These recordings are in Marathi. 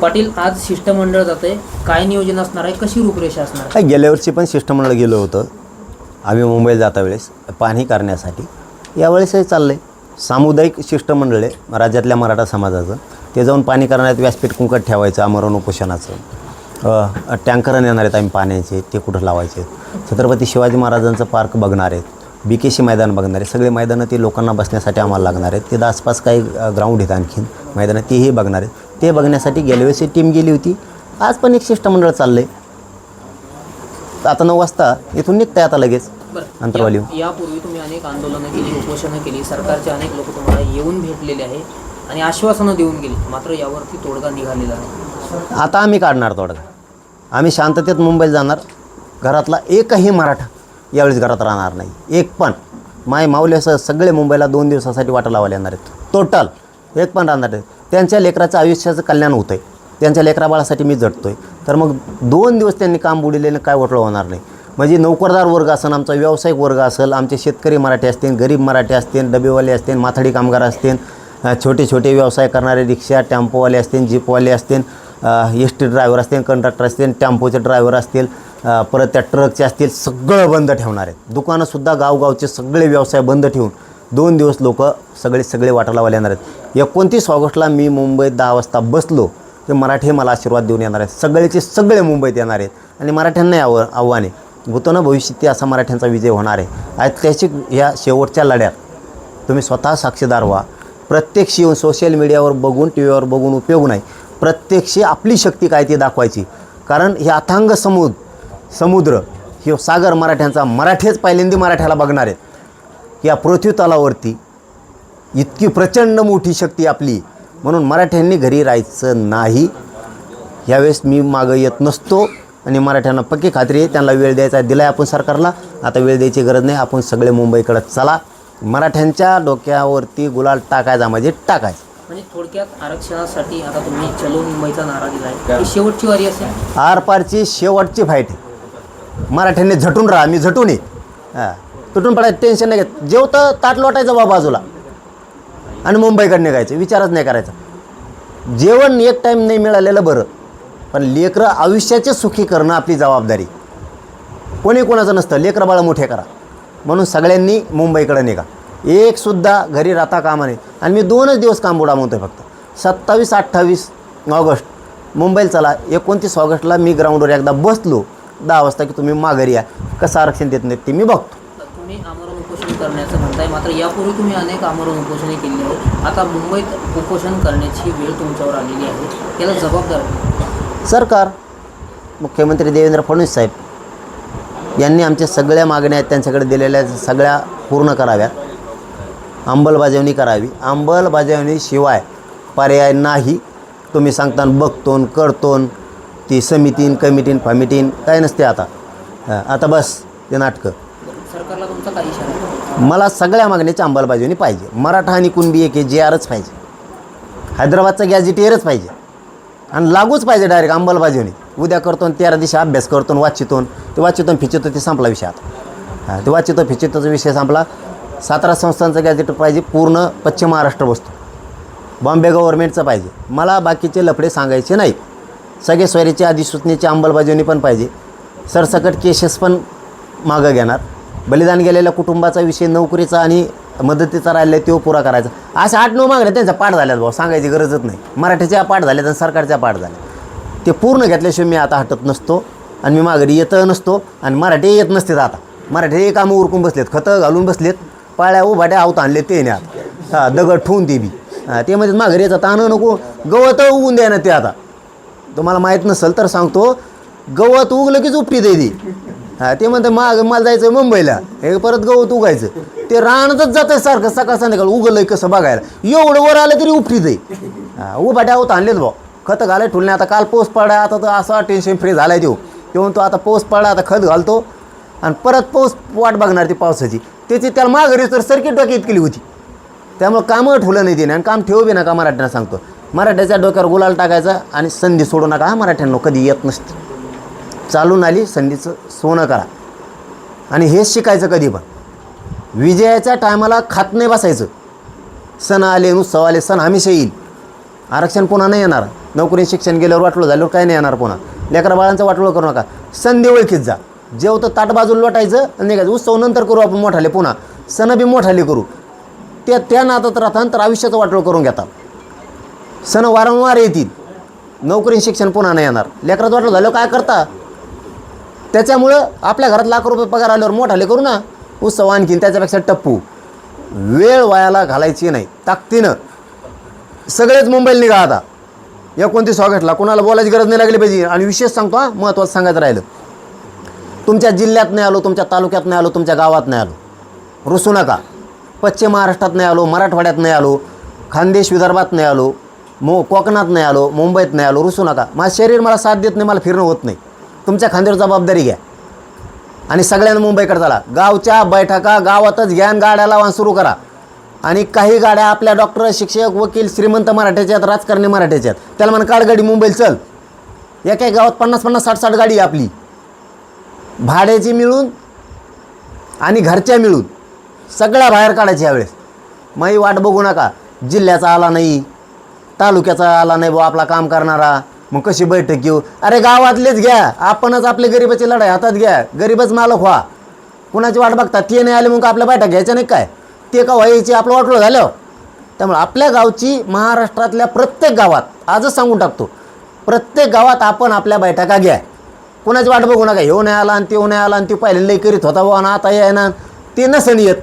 पाटील आज शिष्टमंडळ जाते काय नियोजन असणार आहे? कशी रूपरेषा असणार? काय गेल्या वर्षी पण शिष्टमंडळ गेलो होतं. आम्ही मुंबईला जाता वेळेस. पाहणी करण्यासाठी. यावेळेसही चाललं आहे सामुदायिक शिष्टमंडळ आहे राज्यातल्या मराठा समाजाचं. ते जाऊन पाणी करण्यात व्यासपीठ कुंकट ठेवायचं आमरण उपोषणाचं. टँकर नेणार आहेत आम्ही पाण्याचे ते कुठं लावायचे छत्रपती शिवाजी महाराजांचं पार्क बघणार आहेत. बी के सी मैदान बघणार आहे सगळे मैदानं ते लोकांना बसण्यासाठी आम्हाला लागणार आहेत. ते आसपास काही ग्राउंड आहेत आणखीन. मैदानं तेही बघणार आहेत. ते बघण्यासाठी गेल्या टीम गेली होती. आज पण एक शिष्टमंडळ चाललं आहे आता नऊ वाजता इथून निघताय आता लगेच. अंतरवाली. यापूर्वी तुम्ही अनेक आंदोलनं केली उपोषणं केली. सरकारचे अनेक लोक तुम्हाला येऊन भेटलेले आहे आणि आश्वासनं देऊन गेली. मात्र यावरती तोडगा निघालेला आहे आता आम्ही काढणार तोडगा. आम्ही शांततेत मुंबईला जाणार. घरातला एकही मराठा यावेळेस घरात राहणार नाही. एक पण. माय माऊल्यासह सगळे मुंबईला दोन दिवसासाठी वाटा लावायला येणार आहेत. टोटल एक पण राहणार नाही. त्यांच्या लेकराचं आयुष्याचं कल्याण होतं आहे त्यांच्या लेकराबाळासाठी मी जटतो आहे तर मग दोन दिवस त्यांनी काम बुडिलेलं काय वटलं होणार नाही. म्हणजे नोकरदार वर्ग असेल आमचा व्यावसायिक वर्ग असेल आमचे शेतकरी मराठी असतील गरीब मराठी असतील डबेवाले असतील माथाडी कामगार असतील छोटे छोटे व्यवसाय करणारे रिक्षा टेम्पोवाले असतील जीपवाले असतील एस टी ड्रायव्हर असतील कंडक्टर असतील टेम्पोचे ड्रायव्हर असतील परत त्या ट्रकचे असतील सगळं बंद ठेवणार आहेत. दुकानंसुद्धा गावगावचे सगळे व्यवसाय बंद ठेवून दोन दिवस लोक सगळे सगळे वाटायला वाले येणार आहेत. एकोणतीस ऑगस्टला मी मुंबईत दहा वाजता बसलो ते मराठी मला आशीर्वाद देऊन येणार आहेत. सगळेचे सगळे मुंबईत येणार आहेत. आणि मराठ्यांनाही आव आव्हाने भूतानं भविष्यती असा मराठ्यांचा विजय होणार आहे. ऐतिहासिक ह्या शेवटच्या लढ्यात तुम्ही स्वतः साक्षीदार व्हा. प्रत्यक्ष येऊन सोशल मीडियावर बघून टी व्हीवर बघून उपयोग नाही. प्रत्यक्ष आपली शक्ती काय ती दाखवायची. कारण हे अथांग समुद समुद्र हे सागर मराठ्यांचा मराठीच पहिल्यांदी मराठ्याला बघणार आहेत. या पृथ्वी तलावरती इतकी प्रचंड मोठी शक्ती आपली. म्हणून मराठ्यांनी घरी राहायचं नाही. यावेळेस मी मागं येत नसतो आणि मराठ्यांना पक्की खात्री आहे त्यांना वेळ द्यायचा दिला आहे आपण सरकारला. आता वेळ द्यायची गरज नाही आपण सगळे मुंबईकडे चला. मराठ्यांच्या डोक्यावरती गुलाल टाकायचा म्हणजे टाकायचा. म्हणजे थोडक्यात आरक्षणासाठी आता तुम्ही चलो मुंबईचा नारा दिला आहे ही शेवटची वारी असेल. आरपारची शेवटची फाईट आहे मराठ्यांनी झटून राहा मी झटून ये हां. तुटून पडायचं टेन्शन नाही घेत. जेवतं ताट लोटायचं बा बाजूला. आणि मुंबईकडे निघायचं. विचारच नाही करायचा. जेवण एक टाईम नाही मिळालेलं बरं. पण लेकरं आयुष्याचे सुखी करणं आपली जबाबदारी. कोणी कोणाचं नसतं. लेकरं बाळं मोठे करा. म्हणून सगळ्यांनी मुंबईकडे निघा. एकसुद्धा घरी राहता कामा नये. आणि मी दोनच दिवस काम बुडा म्हणतोय फक्त. सत्तावीस अठ्ठावीस ऑगस्ट. मुंबईला चला. एकोणतीस ऑगस्टला मी ग्राउंडवर एकदा बसलो. दहा वाजता की तुम्ही माघारी या. कसं आरक्षण देत नाहीत ते मी बघतो. करण्याचं म्हणताय. मात्र यापूर्वी तुम्ही अनेक आमरण उपोषणे केली आहेत. आता मुंबईत उपोषण करण्याची वेळ तुमच्यावर आलेली आहे. याला जबाबदार सरकार मुख्यमंत्री देवेंद्र फडणवीस साहेब यांनी आमच्या सगळ्या मागण्या आहेत त्यांच्याकडे दिलेल्या सगळ्या पूर्ण कराव्यात. अंमलबजावणी करावी. अंमलबजावणीशिवाय पर्याय नाही. तुम्ही सांगता बघतो न करतो ती समितीन कमिटीन फमिटीन काय नसते आता. आता बस ते नाटकं. सरकारला तुमचा काही इशारा मला सगळ्या मागण्याची अंमलबजावणी पाहिजे. मराठा आणि कुणबी एक जे आरच पाहिजे. हैदराबादचा गॅझेटियरच पाहिजे. आणि लागूच पाहिजे डायरेक्ट अंमलबजावणी. उद्या करतो आणि तेरा दिवशी अभ्यास करतो वाचितून वाचितो ते वाचितो फिचितो ते संपला विषय आता. हां ते वाचितो फिचितोचा विषय संपला. सातारा संस्थांचं गॅझेट पाहिजे पूर्ण पश्चिम महाराष्ट्र बसतो बॉम्बे गव्हर्नमेंटचं पाहिजे. मला बाकीचे लफडे सांगायचे नाहीत. सगळे स्वैरीच्या अधिसूचनेची अंमलबजावणी पण पाहिजे. सरसकट केसेस पण मागं घेणार. बलिदान गेलेल्या कुटुंबाचा विषय नोकरीचा आणि मदतीचा राहिला तो पुरा करायचा. अशा आठ नऊ मागण्या त्यांचा पाठ झाल्यात भाऊ सांगायची गरजच नाही. मराठीच्या पाठ झाल्यात आणि सरकारच्या पाठ झाल्या ते पूर्ण घेतल्याशिवाय मी आता हटत नसतो आणि मी माघारी येत नसतो आणि मराठी येत नसते आता. मराठी कामं उरकून बसलेत खतं घालून बसलेत पाळ्या उभाट्या आवत आणले ते नाही आता हां दगड ठेवून ते बी. हां ते म्हणजे माघारी याचा ताण नको गवत उगून द्या ना ते आता. तुम्हाला माहीत नसेल तर सांगतो गवत उगलं कीच उपटी दे हा ते म्हणते माग मला जायचं मुंबईला. हे परत गवत उगायचं. ते रानातच जातं सारखं सकाळ संध्याकाळ उगलंय कसं बघायला. एवढं वर आलं तरी उपटी आहे. हां उभाट्या होत आणलेत भाऊ. खतं घालाय ठुलणे आता काल पोस पडा आता तर असा टेन्शन फ्री झालाय देऊ येऊन तो आता पाऊस पडा आता खत घालतो. आणि परत पाऊस वाट बघणार ती पावसाची. त्याची त्याला माघारी तर सर्किट डोक्यात केली होती त्यामुळं कामं ठेवलं नाही तिने आणि काम ठेवू बी नका मराठ्यांना सांगतो. मराठ्याच्या डोक्यावर गुलाल टाकायचा आणि संधी सोडू नका. हा मराठ्यांना कधी येत नसते. चालून आली संधीचं सोनं करा. आणि हेच शिकायचं कधी पण. विजयाच्या टायमाला खात नाही बसायचं. सण आले उत्सव आले सण हमेशा येईल. आरक्षण पुन्हा नाही येणार. नोकरी शिक्षण गेल्यावर वाटलं झाल्यावर काय नाही येणार पुन्हा. लेकरा बाळांचं वाटलं करू नका. संधी ओळखीत जा. जेवतं ताट बाजूला लोटायचं आणि निघायचं. उत्सव नंतर करू आपण मोठाले पुन्हा. सण बी मोठाले करू. त्या त्या नातात राहतात तर आयुष्याचं वाटोळ करून घेतात सण वारंवार येतील. नोकरी शिक्षण पुन्हा नाही येणार. लेकराचं वाटलं झालं काय करता? त्याच्यामुळं आपल्या घरात लाख रुपये पगार आल्यावर मोठाले करू ना. उत्सव आणखीन त्याच्यापेक्षा टप्पू. वेळ वायाला घालायची नाही. ताकदीनं. सगळेच मुंबईला निघा आता. एकोणतीस ऑगस्टला कोणाला बोलायची गरज नाही लागली पाहिजे. आणि विशेष सांगतो हा महत्त्वाचं सांगायचं राहिलं. तुमच्या जिल्ह्यात नाही आलो तुमच्या तालुक्यात नाही आलो तुमच्या गावात नाही आलो. रुसू नका. पश्चिम महाराष्ट्रात नाही आलो मराठवाड्यात नाही आलो खानदेश विदर्भात नाही आलो मो कोकणात नाही आलो मुंबईत नाही आलो. रुसू नका. माझं शरीर मला साथ देत नाही मला फिरणं होत नाही. तुमच्या खांद्यावर जबाबदारी घ्या. आणि सगळ्यांना मुंबईकडे चला. गावच्या बैठका गावातच घ्यान गाड्या लावा सुरू करा. आणि काही गाड्या आपल्या डॉक्टर शिक्षक वकील श्रीमंत मराठ्याच्या आहेत राजकारणी मराठ्याच्या आहेत. त्याला म्हणा काळगाडी मुंबईला चल. एका गावात पन्नास पन्नास साठ साठ गाडी आहे आपली. भाड्याची मिळून आणि घरच्या मिळून. सगळ्या बाहेर काढायच्या यावेळेस. माई वाट बघू नका. जिल्ह्याचा आला नाही. तालुक्याचा आला नाही बुवा आपला काम करणारा. मग कशी बैठक घेऊ? अरे गावातलेच घ्या. आपणच आपले गरिबाची लढाई हातात घ्या. गरीबच मालक व्हा. कुणाची वाट बघता? ते नाही आले मग आपल्या बैठक घ्यायच्या नाही काय? ते का व्हायची? आपलं वाटलं झालं. त्यामुळे आपल्या गावची महाराष्ट्रातल्या प्रत्येक गावात आजच सांगून टाकतो प्रत्येक गावात आपण आपल्या बैठका घ्या. कुणाची वाट बघू नका? येऊ नाही आला आणि ते नाही आला आणि ते पहिले लई करीत होता बुवा ना आता ना ते नसन येत.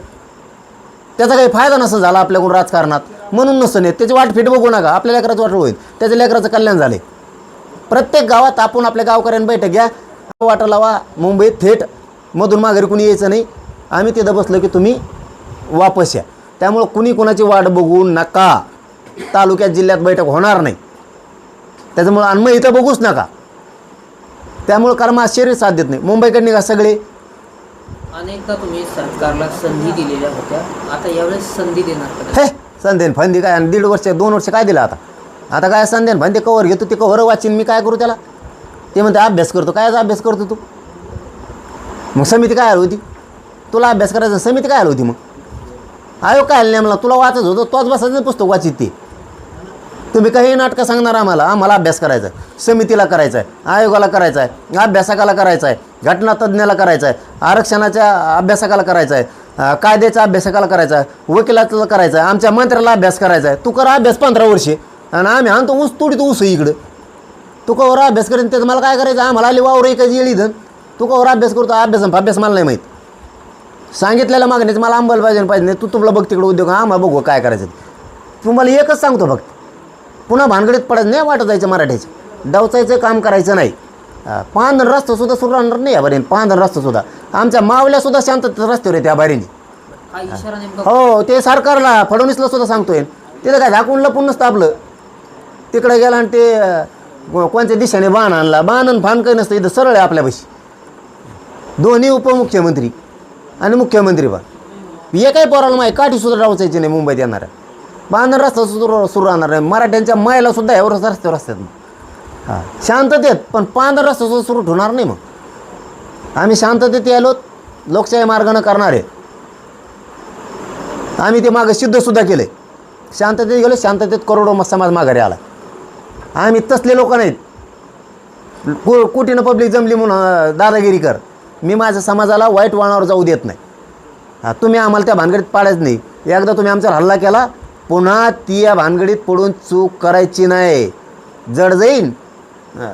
त्याचा काही फायदा नसं झाला आपल्याकडून राजकारणात. म्हणून नसं येत. त्याची वाट फिट बघू नका. आपल्या लेकराचं वाट होईल. त्याच्या लेकराचं कल्याण झाले प्रत्येक गावात आपण आपल्या गावकऱ्यांनी बैठक घ्या. वाटा लावा मुंबईत थेट. मधून माघारी कुणी यायचं नाही. आम्ही तिथं बसलो की तुम्ही वापस या. त्यामुळं कुणी कुणाची वाट बघू नका. तालुक्यात जिल्ह्यात बैठक होणार नाही. त्याच्यामुळं मग इथं बघूच नका. त्यामुळं कारण शरीर साथ देत नाही. मुंबईकडे निघा सगळे. अनेकदा तुम्ही सरकारला संधी दिलेल्या होत्या. आता यावेळेस संधी देणार हे संध्यन फंदी काय? आणि दीड वर्ष दोन वर्ष काय दिलं आता? आता काय संध्यन ते कवर घेतो ते कवर वाचीन मी काय करू त्याला? ते म्हणते अभ्यास करतो. काय अभ्यास करतो तू? मग समिती काय आली होती तुला अभ्यास करायचा समिती काय आली होती मग? आयोग काय आलं नाही तुला वाचत होतं तोच बसायचं पुस्तक वाचित ते. तुम्ही काही नाटकं सांगणार आम्हाला? आम्हाला अभ्यास करायचा आहे. समितीला करायचा आहे आयोगाला करायचा आहे अभ्यासकाला करायचा आहे घटनातज्ञाला करायचा आहे आरक्षणाच्या अभ्यासकाला करायचा आहे कायद्याच्या अभ्यासकाला करायचा आहे वकिलाचा करायचा आहे आमच्या मंत्र्याला अभ्यास करायचा आहे. तू करा अभ्यास पंधरा वर्षे. आणि आम्ही आणतो ऊस तोडीतो ऊस इकडं. तू कवर अभ्यास करेन त्याचं मला काय करायचं? आम्हाला आली वावर एकाच येळी धन. तू कवर अभ्यास करतो अभ्यास अभ्यास मला नाही माहीत. सांगितलेल्या मागण्याचं मला अंबाला पाहिजे पाहिजे नाही. तू तुला बघ तिकडे उद्योग आम्हाला बघू काय करायचं ते. तुम्हाला एकच सांगतो फक्त. पुन्हा भानगडीत पडत नाही वाटत जायचं मराठीचं. डवचायचं काम करायचं नाही. पांधन रस्ता सुद्धा सुरू राहणार नाही या बारीने पांधन रस्ता सुद्धा. आमच्या मावल्या सुद्धा शांत रस्त्यावर आहे त्या बारीने. हा हो ते सरकारला फडणवीसला सुद्धा सांगतोय. तिथं काय झाकून लपून नसतं आपलं. तिकडे गेला आणि ते अं, कोणत्या दिशेने बाण आणला? बाण आणि फान काही नसतं इथं सरळ आहे आपल्यापाशी दोन्ही उपमुख्यमंत्री आणि मुख्यमंत्री पण एकही पोराला माहिती काठी सुद्धा डावचायची नाही मुंबईत येणाऱ्या. बांधण रस्ता सुरू सुरू राहणार नाही. मराठ्यांच्या मायला सुद्धा यावर रस्त्यावर असतात मग. हां. शांततेत पण पांढरा रस्ता सुद्धा सुरू ठेवणार नाही मग. आम्ही शांततेत यायलो लोकशाही मार्गानं करणार आहे. आम्ही ते मागं सिद्धसुद्धा केलं आहे शांततेत गेलो शांततेत करोडो म- समाज माघारी आला. आम्ही तसले लोक नाहीत. को कोटीनं पब्लिक जमली म्हणून दादागिरी कर मी माझ्या समाजाला वाईट वळणावर जाऊ देत नाही. हा तुम्ही आम्हाला त्या भानगडीत पाडायच नाही. एकदा तुम्ही आमच्यावर हल्ला केला पुन्हा ती या भानगडीत पडून चूक करायची नाही. जड जाईन. हां.